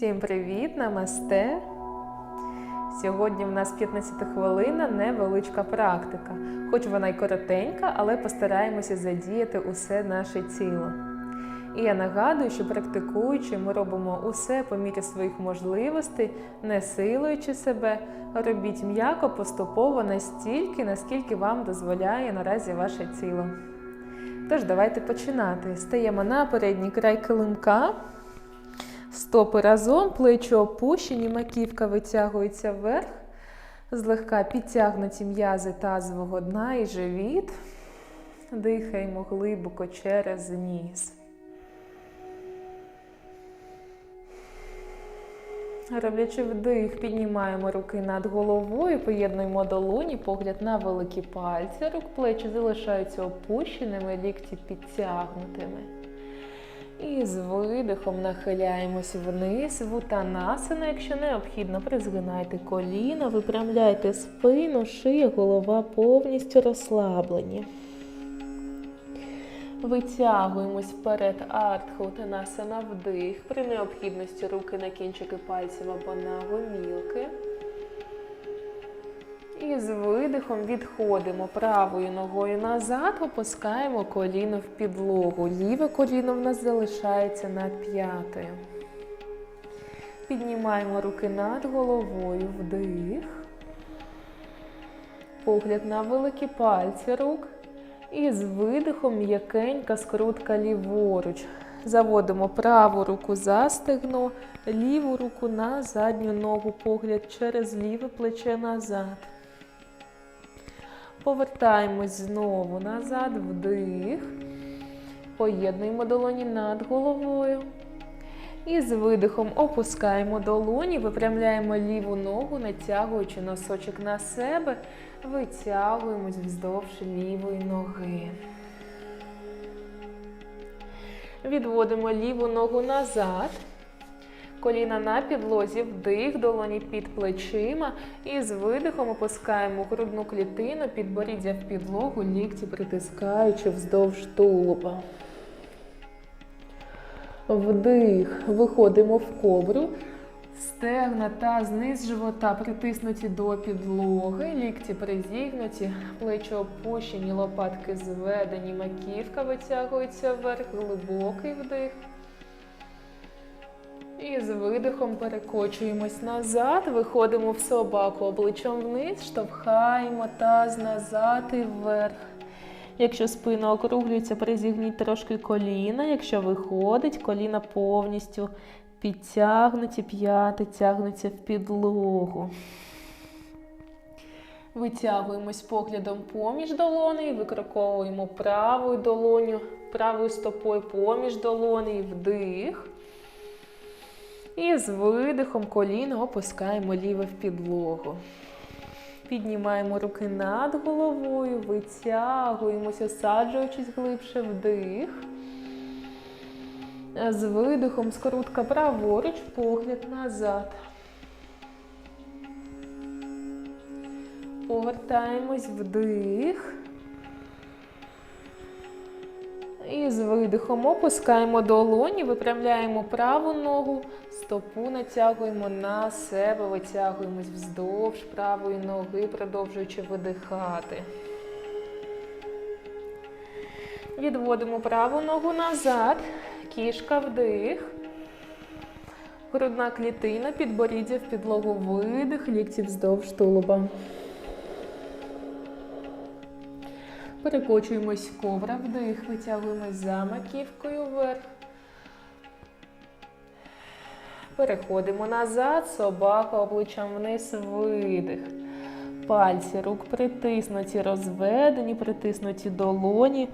Всім привіт, намасте! Сьогодні в нас 15 хвилина невеличка практика. Хоч вона й коротенька, але постараємося задіяти усе наше тіло. І я нагадую, що практикуючи, ми робимо усе по мірі своїх можливостей, не силуючи себе, робіть м'яко, поступово настільки, наскільки вам дозволяє наразі ваше тіло. Тож, давайте починати. Стаємо на передній край килимка. Стопи разом, плечі опущені, маківка витягується вверх, злегка підтягнуті м'язи тазового дна і живіт. Дихаємо глибоко через ніс. Роблячи вдих, піднімаємо руки над головою, поєднуємо долоні, погляд на великі пальці рук, плечі залишаються опущеними, лікті підтягнутими. І з видихом нахиляємось вниз, в утанасана, якщо необхідно, призгинайте коліна, випрямляйте спину, шия, голова повністю розслаблені. Витягуємось вперед, артха, утанасана, вдих. При необхідності руки на кінчики пальців або на гомілки. І з видихом відходимо правою ногою назад, опускаємо коліно в підлогу. Ліве коліно в нас залишається над п'ятою. Піднімаємо руки над головою, вдих. Погляд на великі пальці рук. І з видихом м'якенька скрутка ліворуч. Заводимо праву руку за стегно, ліву руку на задню ногу, погляд через ліве плече назад. Повертаємось знову назад, вдих. Поєднуємо долоні над головою. І з видихом опускаємо долоні, випрямляємо ліву ногу, натягуючи носочок на себе, витягуємось вздовж лівої ноги. Відводимо ліву ногу назад. Коліна на підлозі, вдих, долоні під плечима. І з видихом опускаємо грудну клітину, підборіддя в підлогу, лікті притискаючи вздовж тулуба. Вдих, виходимо в кобру. Стегна та зниз живота притиснуті до підлоги, лікті призігнуті, плечі опущені, лопатки зведені, маківка витягується вверх, глибокий вдих. І з видихом перекочуємось назад, виходимо в собаку обличчям вниз, штовхаємо таз назад і вверх. Якщо спина округлюється, призігніть трошки коліна. Якщо виходить, коліна повністю підтягнуті, п'яти тягнуться в підлогу. Витягуємось поглядом поміж долоней, викроковуємо правою долоню, правою стопою поміж долоней, вдих. І з видихом коліна опускаємо ліве в підлогу. Піднімаємо руки над головою, витягуємося, саджуючись глибше вдих. З видихом скрутка праворуч, погляд назад. Повертаємось вдих. І з видихом опускаємо долоні, випрямляємо праву ногу, стопу натягуємо на себе, витягуємось вздовж правої ноги, продовжуючи видихати. Відводимо праву ногу назад, кішка вдих. Грудна клітина, підборіддя в підлогу видих, лікті вздовж тулуба. Перекочуємось ковра, вдих, витягуємось за маківкою вверх. Переходимо назад, собака обличчям вниз, видих. Пальці рук притиснуті, розведені, притиснуті долоні,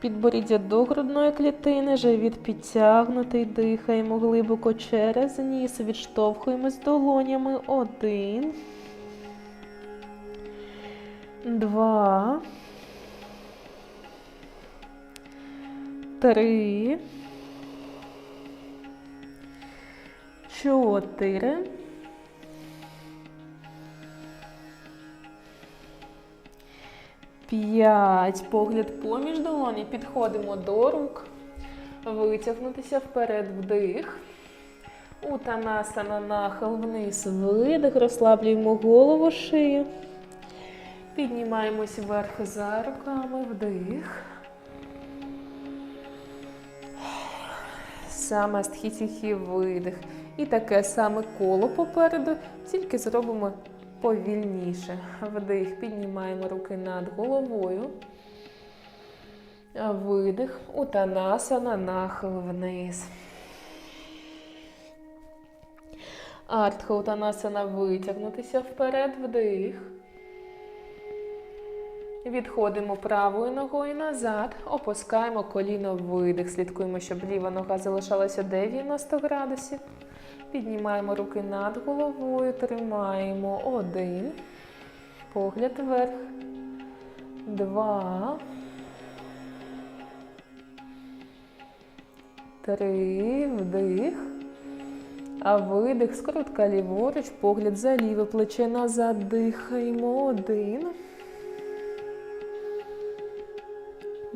підборіддя до грудної клітини, живіт підтягнутий, дихаємо глибоко через ніс, відштовхуємось долонями. Один. Два. Три. Чотири. П'ять. Погляд поміж долоні. Підходимо до рук. Витягнутися вперед вдих. Утанасана нахил вниз, видих, розслаблюємо голову, шию. Піднімаємось вверх за руками, вдих. Саме стхітіхі видих. І таке саме коло попереду, тільки зробимо повільніше. Вдих, піднімаємо руки над головою. Видих, утанасана, нахил вниз. Артха утанасана витягнутися вперед, вдих. Відходимо правою ногою назад, опускаємо коліно видих. Слідкуємо, щоб ліва нога залишалася 90 градусів. Піднімаємо руки над головою, тримаємо один. Погляд вверх. Два. Три. Вдих. А видих, скрутка ліворуч, погляд за ліве плече назад. Дихаємо. Один.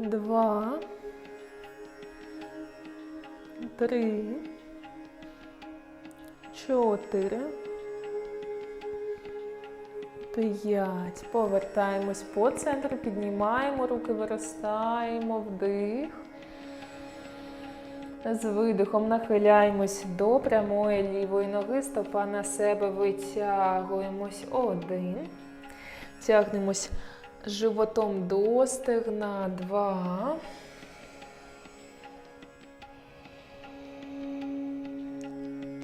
Два. Три. Чотири. П'ять. Повертаємось по центру, піднімаємо руки, виростаємо, вдих. З видихом нахиляємось до прямої лівої ноги, стопа на себе витягуємось. Один. Тягнемось животом до стегна. Два.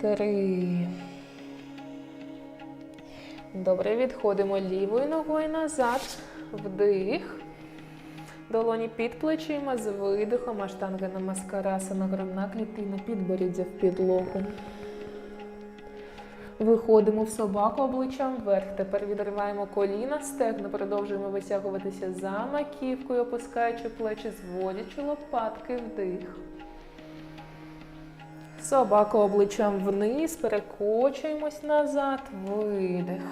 Три. Добре, відходимо лівою ногою назад. Вдих. Долоні під плечима з видихом, аштанга намаскарасана, грудна клітина, підборіддя в підлогу. Виходимо в собаку обличчям вверх. Тепер відриваємо коліна, стегна, продовжуємо витягуватися за маківкою, опускаючи плечі, зводячи лопатки вдих. Собака обличчям вниз, перекочуємось назад, видих.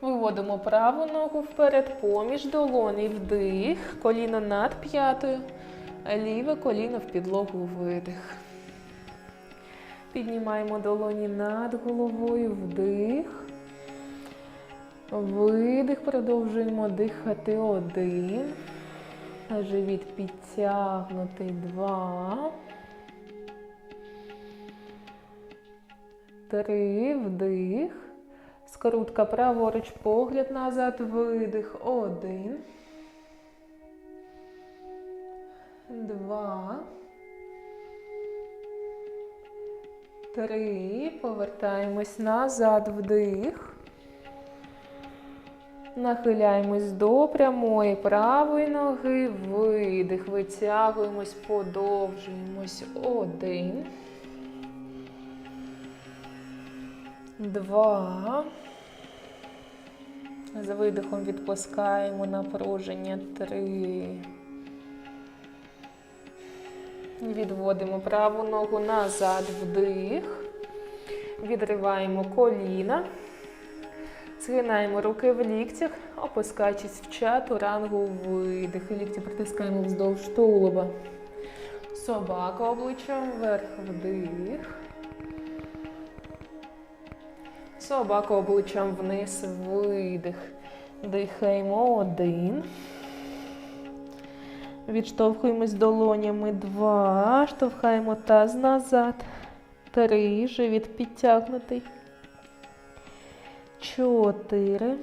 Виводимо праву ногу вперед, поміж долоні, вдих, коліно над п'ятою, ліве коліно в підлогу, видих. Піднімаємо долоні над головою, вдих. Видих, продовжуємо дихати один. Живіт підтягнутий два. Три. Вдих. Скрутка праворуч, погляд назад, видих. Один. Два. Три. Повертаємось назад, вдих. Нахиляємось до прямої правої ноги, видих, витягуємось, подовжуємось. Один. Два. З видихом відпускаємо напруження. Три. Відводимо праву ногу назад, вдих. Відриваємо коліна. Згинаємо руки в ліктях, опускаючись в чату, рангу видих. Лікті притискаємо вздовж тулуба. Собака обличчям вверх, вдих. Собака обличчям вниз, видих. Дихаємо один. Відштовхуємось долонями. Два. Штовхаємо таз назад. Три. Живіт підтягнутий. Чотири.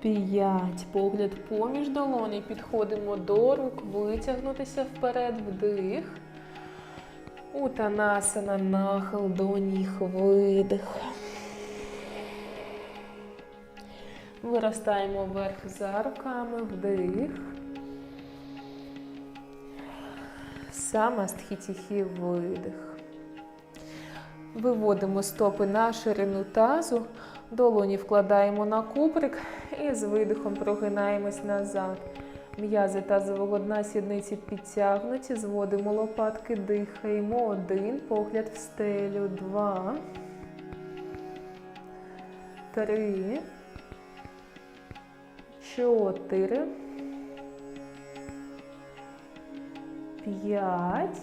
П'ять. Погляд поміж долоні. Підходимо до рук. Витягнутися вперед. Вдих. Утанасана, нахил до ніг, видих. Виростаємо вверх за руками, вдих. Самастхітіхі, видих. Виводимо стопи на ширину тазу, долоні вкладаємо на кубрик і з видихом прогинаємось назад. М'язи тазового дна сідниці підтягнуті, зводимо лопатки, дихаємо. Один, погляд в стелю, два, три, чотири, п'ять.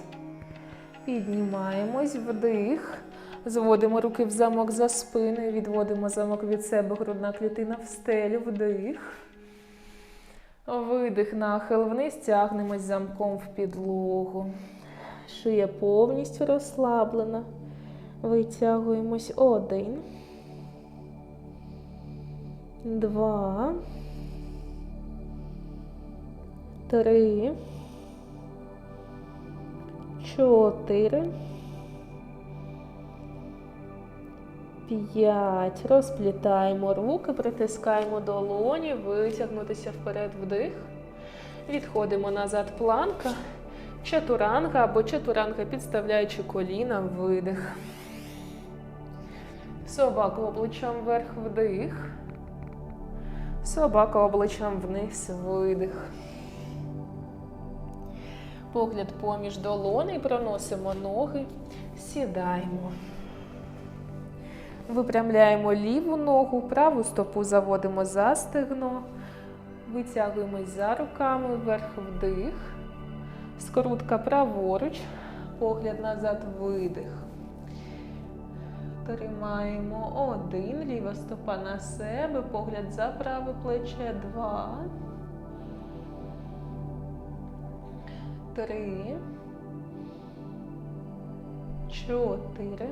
Піднімаємось вдих. Зводимо руки в замок за спиною, відводимо замок від себе, грудна клітина в стелю, вдих. Видих, нахил вниз, тягнемось замком в підлогу. Шия повністю розслаблена. Витягуємось один. Два. Три. Чотири. П'ять. Розплітаємо руки, притискаємо долоні, витягнутися вперед вдих. Відходимо назад планка. Чатуранга або чатуранга, підставляючи коліна, видих. Собака обличчям вверх вдих. Собака обличчям вниз видих. Погляд поміж долоней, проносимо ноги, сідаємо. Випрямляємо ліву ногу, праву стопу заводимо за стегно, витягуємось за руками, вверх вдих, скрутка праворуч, погляд назад, видих. Тримаємо один, ліва стопа на себе, погляд за праве плече, два. Три. Чотири.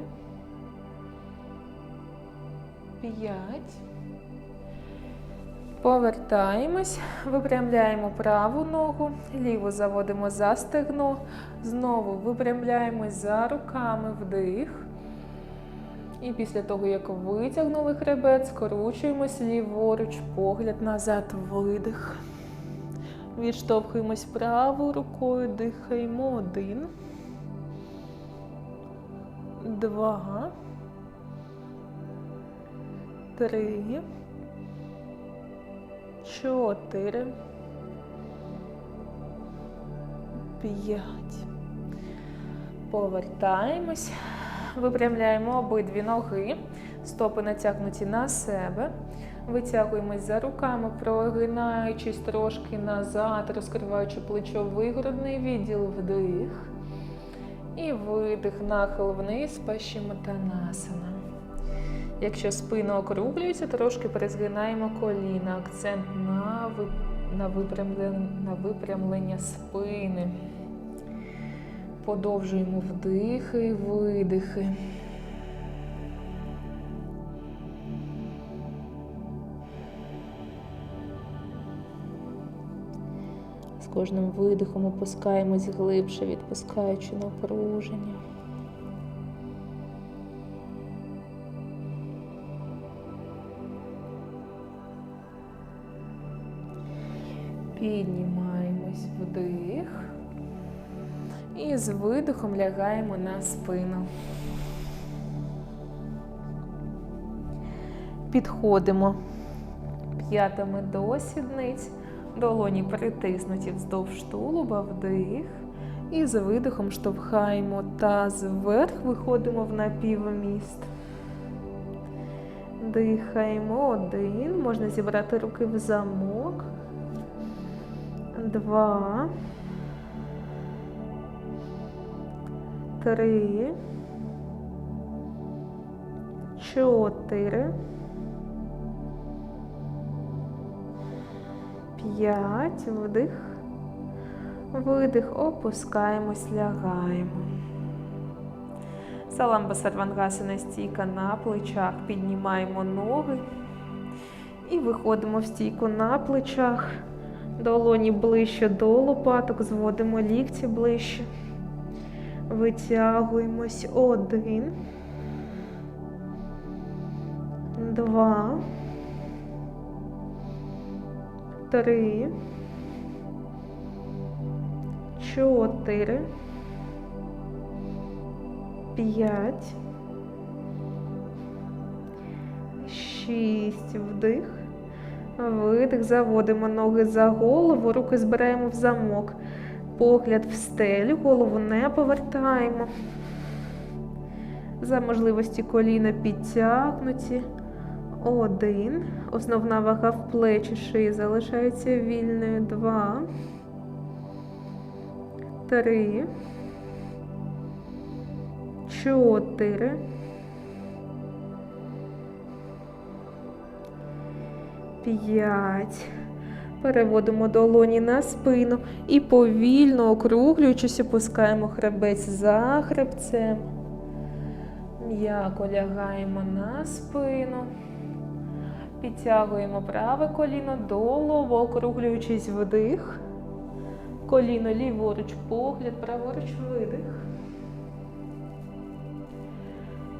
П'ять. Повертаємось, випрямляємо праву ногу, ліву заводимо за стегно, знову випрямляємось за руками, вдих. І після того, як витягнули хребет, скручуємось ліворуч, погляд назад, видих. Відштовхуємось правою рукою, дихаємо один. Два. Три. Чотири. П'ять. Повертаємось. Випрямляємо обидві ноги, стопи натягнуті на себе. Витягуємось за руками, прогинаючись трошки назад, розкриваючи плечовий грудний відділ вдих. І видих, нахил вниз, пашіматанасана. Якщо спина округлюється, трошки перезгинаємо коліна. Акцент на, на, випрямлення... на випрямлення спини. Подовжуємо вдихи і видихи. Кожним видихом опускаємось глибше, відпускаючи напруження. Піднімаємось вдих. І з видихом лягаємо на спину. Підходимо п'ятами до сідниць, долоні притиснуті вздовж тулуба, вдих. І з видихом штовхаємо таз вверх, виходимо в напівміст. Дихаємо один. Можна зібрати руки в замок. Два. Три. Чотири. П'ять. Вдих. Видих. Опускаємось, лягаємо. Саламба сарвангасана стійка на плечах. Піднімаємо ноги. І виходимо в стійку на плечах. Долоні ближче до лопаток, зводимо лікті ближче. Витягуємось один. Два. Три. Чотири. П'ять. Шість. Вдих. Видих. Заводимо ноги за голову, руки збираємо в замок. Погляд в стелю, голову не повертаємо. За можливості коліна підтягнуті. Один. Основна вага в плечі шиї залишається вільною. Два. три, чотири, п'ять. Переводимо долоні на спину і повільно округлюючись, опускаємо хребець за хребцем. М'яко лягаємо на спину. Підтягуємо праве коліно до лобу, округлюючись вдих. Коліно ліворуч, погляд, праворуч видих.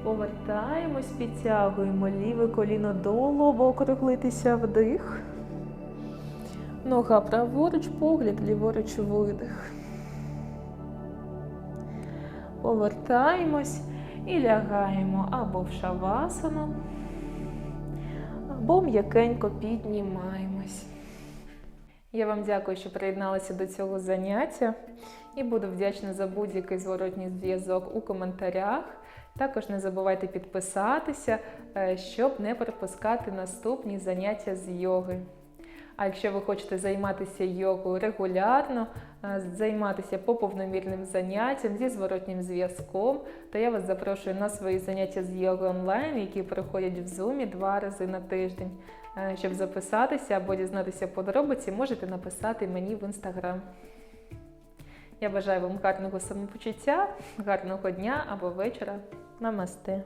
Повертаємось, підтягуємо ліве коліно до лобу, округлитися вдих. Нога праворуч, погляд, ліворуч видих. Повертаємось і лягаємо або в шавасану, або м'якенько піднімаємось. Я вам дякую, що приєдналися до цього заняття і буду вдячна за будь-який зворотній зв'язок у коментарях. Також не забувайте підписатися, е, щоб не пропускати наступні заняття з йоги. А якщо ви хочете займатися йогою регулярно, займатися по повномірним заняттям зі зворотнім зв'язком, то я вас запрошую на свої заняття з йоги онлайн, які проходять в Zoom два рази на тиждень. Е, Щоб записатися або дізнатися подробиці, можете написати мені в інстаграм. Я бажаю вам гарного самопочуття, гарного дня або вечора. Намасте!